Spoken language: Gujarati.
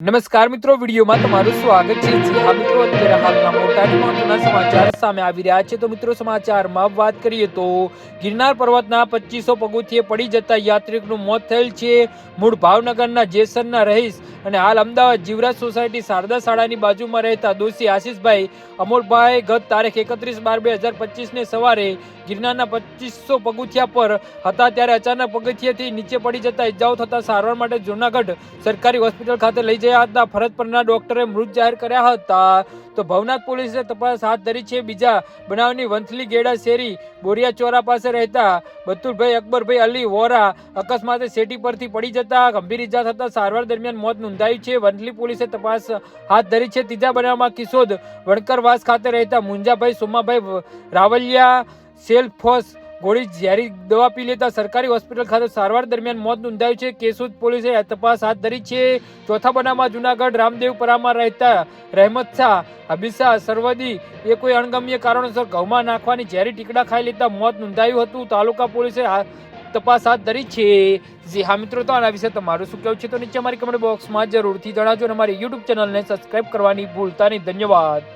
નમસ્કાર મિત્રો, વિડીયોમાં તમારું સ્વાગત છે. હા મિત્રો, અત્યારે હાલના મોટા મહત્વના સમાચાર સામે આવી રહ્યા છે. તો મિત્રો, સમાચારમાં વાત કરીએ તો ગિરનાર પર્વતના પચીસો પગથિયે પડી જતા યાત્રિકનું મોત થયેલ છે. મૂળ ભાવનગરના જેસનના રહીશ અને હાલ અમદાવાદ જીવરાજ સોસાયટી શારદા શાળાની બાજુમાં રહેતા દોષી આશીષભાઈ અમોલભાઈ ગત તારીખ એકત્રીસ બાર બે હજાર પચીસને સવારે ગિરનારના પચીસો પગથિયા પર હતા ત્યારે અચાનક પગથિયેથી નીચે પડી જતા ઇજાઓ થતા સારવાર માટે જૂનાગઢ સરકારી હોસ્પિટલ ખાતે લઈ હતા ફરજ પરના ડોક્ટરે મૃત જાહેર કર્યા હતા. તો ભવનાથ પોલીસે તપાસ હાથ ધરી છે. બીજા બનાવની વંથલી ગેડા શેરી બોરિયા ચોરા પાસે રહેતા બતુલભાઈ અકબરભાઈ અલી વોરા અકસ્માતે સેટી પરથી પડી જતા ગંભીર ઇજા થતા સારવાર દરમિયાન મોત નોંધાયું છે. વંથલી પોલીસે તપાસ હાથ ધરી છે. ત્રીજા બનાવમાં કિશોદ વણકરવાસ ખાતે રહેતા મુંજાભાઈ, સોમાભાઈ, રાવલિયા સેલ્ફ ફોર્સ ગોળી ઝેરી દવા પી લેતા સરકારી હોસ્પિટલ ખાતે સારવાર દરમિયાન મોત નોંધાયું છે. કેશોદ પોલીસે તપાસ હાથ ધરી છે. ચોથા બનાવમાં જુનાગઢ રામદેવપરામાં રહેતા રહેમત શાહ હબીસા સરવદી એ કોઈ અણગમ્ય કારણોસર ઘઉંમાં નાખવાની ઝેરી ટીકડા ખાઈ લેતા મોત નોંધાયું હતું. તાલુકા પોલીસે તપાસ હાથ ધરી છે. જી હા, મિત્રો, તો આના વિશે તમારું શું કહેવું છે? તો નીચે અમારી કમેન્ટ બોક્સમાં જરૂરથી જણાવજો અને અમારી યુટ્યુબ ચેનલને સબસ્ક્રાઈબ કરવાની ભૂલતા નહીં ધન્યવાદ.